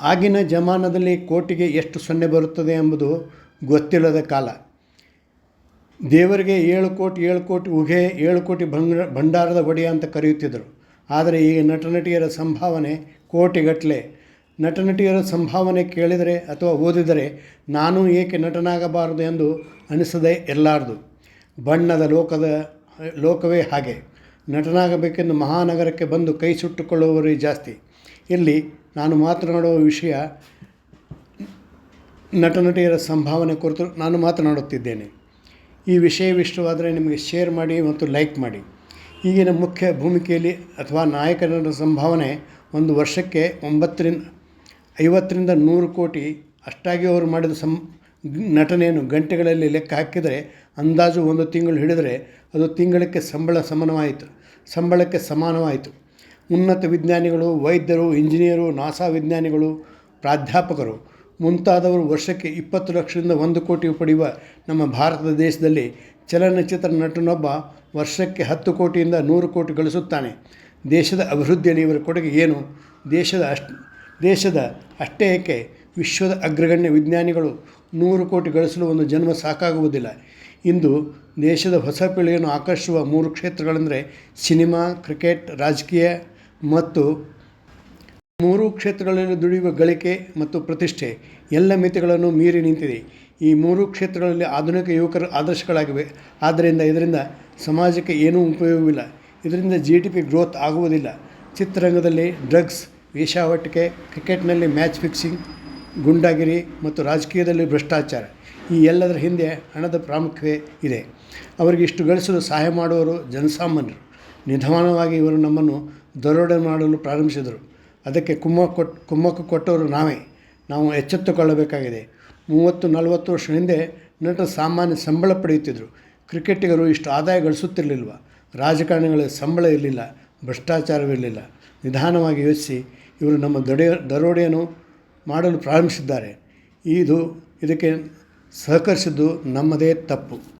ಆಗಿನ ಜಮಾನದಲ್ಲಿ ಕೋಟಿಗೆ ಎಷ್ಟು ಸೊನ್ನೆ ಬರುತ್ತದೆ ಎಂಬುದು ಗೊತ್ತಿಲ್ಲದ ಕಾಲ. ದೇವರಿಗೆ ಏಳು ಕೋಟಿ ಏಳು ಕೋಟಿ ಉಘೆ ಏಳು ಕೋಟಿ ಭಂಗ, ಭಂಡಾರದ ಒಡೆಯ ಅಂತ ಕರೆಯುತ್ತಿದ್ದರು. ಆದರೆ ಈಗ ನಟ ನಟಿಯರ ಸಂಭಾವನೆ ಕೋಟಿಗಟ್ಟಲೆ. ನಟ ನಟಿಯರ ಸಂಭಾವನೆ ಕೇಳಿದರೆ ಅಥವಾ ಓದಿದರೆ ನಾನು ಏಕೆ ನಟನಾಗಬಾರದು ಎಂದು ಅನಿಸದೇ ಎಲ್ಲಾರ್ದು ಬಣ್ಣದ ಲೋಕದ, ಲೋಕವೇ ಹಾಗೆ. ನಟನಾಗಬೇಕೆಂದು ಮಹಾನಗರಕ್ಕೆ ಬಂದು ಕೈ ಸುಟ್ಟುಕೊಳ್ಳುವವರೇ ಜಾಸ್ತಿ. ಇಲ್ಲಿ ನಾನು ಮಾತನಾಡುವ ವಿಷಯ ನಟ ನಟಿಯರ ಸಂಭಾವನೆ ಕುರಿತು ನಾನು ಮಾತನಾಡುತ್ತಿದ್ದೇನೆ ಈ ವಿಷಯವಿಷ್ಟವಾದರೆ ನಿಮಗೆ ಶೇರ್ ಮಾಡಿ ಮತ್ತು ಲೈಕ್ ಮಾಡಿ. ಈಗಿನ ಮುಖ್ಯ ಭೂಮಿಕೆಯಲ್ಲಿ ಅಥವಾ ನಾಯಕನ ಸಂಭಾವನೆ ಒಂದು ವರ್ಷಕ್ಕೆ ಒಂಬತ್ತರಿಂದ, ಐವತ್ತರಿಂದ ನೂರು ಕೋಟಿ ಅಷ್ಟಾಗಿ ಅವರು ಮಾಡಿದ ಸಂ, ನಟನೆಯನ್ನು ಗಂಟೆಗಳಲ್ಲಿ ಲೆಕ್ಕ ಹಾಕಿದರೆ, ಅಂದಾಜು ಒಂದು ತಿಂಗಳು ಹಿಡಿದರೆ ಅದು ತಿಂಗಳಕ್ಕೆ ಸಂಬಳ ಸಮಾನವಾಯಿತು, ಸಂಬಳಕ್ಕೆ ಸಮಾನವಾಯಿತು. ಉನ್ನತ ವಿಜ್ಞಾನಿಗಳು, ವೈದ್ಯರು, ಇಂಜಿನಿಯರು, ನಾಸಾ ವಿಜ್ಞಾನಿಗಳು, ಪ್ರಾಧ್ಯಾಪಕರು. ಮುಂತಾದವರು ವರ್ಷಕ್ಕೆ ಇಪ್ಪತ್ತು ಲಕ್ಷದಿಂದ ಒಂದು ಕೋಟಿ ಪಡೆಯುವ ನಮ್ಮ ಭಾರತ ದೇಶದಲ್ಲಿ ಚಲನಚಿತ್ರ ನಟನೊಬ್ಬ ವರ್ಷಕ್ಕೆ ಹತ್ತು ಕೋಟಿಯಿಂದ ನೂರು ಕೋಟಿ ಗಳಿಸುತ್ತಾನೆ. ದೇಶದ ಅಭಿವೃದ್ಧಿಯಲ್ಲಿ ಇವರ ಕೊಡುಗೆ ಏನು? ದೇಶದ ಅಷ್ಟು ದೇಶದ ಅಷ್ಟೇ ಏಕೆ? ವಿಶ್ವದ ಅಗ್ರಗಣ್ಯ ವಿಜ್ಞಾನಿಗಳು ನೂರು ಕೋಟಿ ಗಳಿಸಲು ಒಂದು ಜನ್ಮ ಸಾಕಾಗುವುದಿಲ್ಲ. ಇಂದು ದೇಶದ ಹೊಸ ಪೀಳಿಗೆಯನ್ನು ಆಕರ್ಷಿಸುವ ಮೂರು ಕ್ಷೇತ್ರಗಳೆಂದರೆ ಸಿನಿಮಾ, ಕ್ರಿಕೆಟ್, ರಾಜಕೀಯ ಮತ್ತು ಮೂರು ಕ್ಷೇತ್ರಗಳಲ್ಲಿ ದುಡಿಯುವ ಗಳಿಕೆ ಮತ್ತು ಪ್ರತಿಷ್ಠೆ, ಎಲ್ಲ ಮಿತಿಗಳನ್ನು ಮೀರಿ ನಿಂತಿದೆ. ಈ ಮೂರು ಕ್ಷೇತ್ರಗಳಲ್ಲಿ ಆಧುನಿಕ ಯುವಕರು ಆದರ್ಶಗಳಾಗಿವೆ. ಆದ್ದರಿಂದ ಇದರಿಂದ ಸಮಾಜಕ್ಕೆ ಏನೂ ಉಪಯೋಗವಿಲ್ಲ. ಇದರಿಂದ ಜಿ ಡಿ ಪಿ ಗ್ರೋತ್ ಆಗುವುದಿಲ್ಲ. ಚಿತ್ರರಂಗದಲ್ಲಿ ಡ್ರಗ್ಸ್ ವೇಷಾವಟಿಕೆ ಕ್ರಿಕೆಟ್ನಲ್ಲಿ ಮ್ಯಾಚ್ ಫಿಕ್ಸಿಂಗ್ ಗುಂಡಾಗಿರಿ ಮತ್ತು ರಾಜಕೀಯದಲ್ಲಿ ಭ್ರಷ್ಟಾಚಾರ ಈ ಎಲ್ಲದರ ಹಿಂದೆ ಹಣದ ಪ್ರಾಮುಖ್ಯತೆ ಇದೆ. ಅವರಿಗೆ ಇಷ್ಟು ಗಳಿಸಲು ಸಹಾಯ ಮಾಡುವವರು ಜನಸಾಮಾನ್ಯರು. ನಿಧಾನವಾಗಿ ಇವರು ನಮ್ಮನ್ನು ದರೋಡೆ ಮಾಡಲು ಪ್ರಾರಂಭಿಸಿದರು. ಅದಕ್ಕೆ ಕುಮ್ಮಕ್ಕು ಕೊಟ್ಟು ಕುಮ್ಮಕ್ಕು ಕೊಟ್ಟವರು ನಾವೇ. ನಾವು ಎಚ್ಚೆತ್ತುಕೊಳ್ಳಬೇಕಾಗಿದೆ. ಮೂವತ್ತು, ನಲವತ್ತು ವರ್ಷ ಹಿಂದೆ ನಟ ಸಾಮಾನ್ಯ ಸಂಬಳ ಪಡೆಯುತ್ತಿದ್ದರು ಕ್ರಿಕೆಟಿಗರು ಇಷ್ಟು ಆದಾಯ ಗಳಿಸುತ್ತಿರಲಿಲ್ವ? ರಾಜಕಾರಣಿಗಳ ಸಂಬಳ ಇರಲಿಲ್ಲ, ಭ್ರಷ್ಟಾಚಾರವಿರಲಿಲ್ಲ. ನಿಧಾನವಾಗಿ ಯೋಚಿಸಿ, ಇವರು ನಮ್ಮ ದೊಡೆ, ದರೋಡೆಯನ್ನು ಮಾಡಲು ಪ್ರಾರಂಭಿಸಿದ್ದಾರೆ. ಇದು ಇದಕ್ಕೆ ಸಹಕರಿಸಿದ್ದು ನಮ್ಮದೇ ತಪ್ಪು.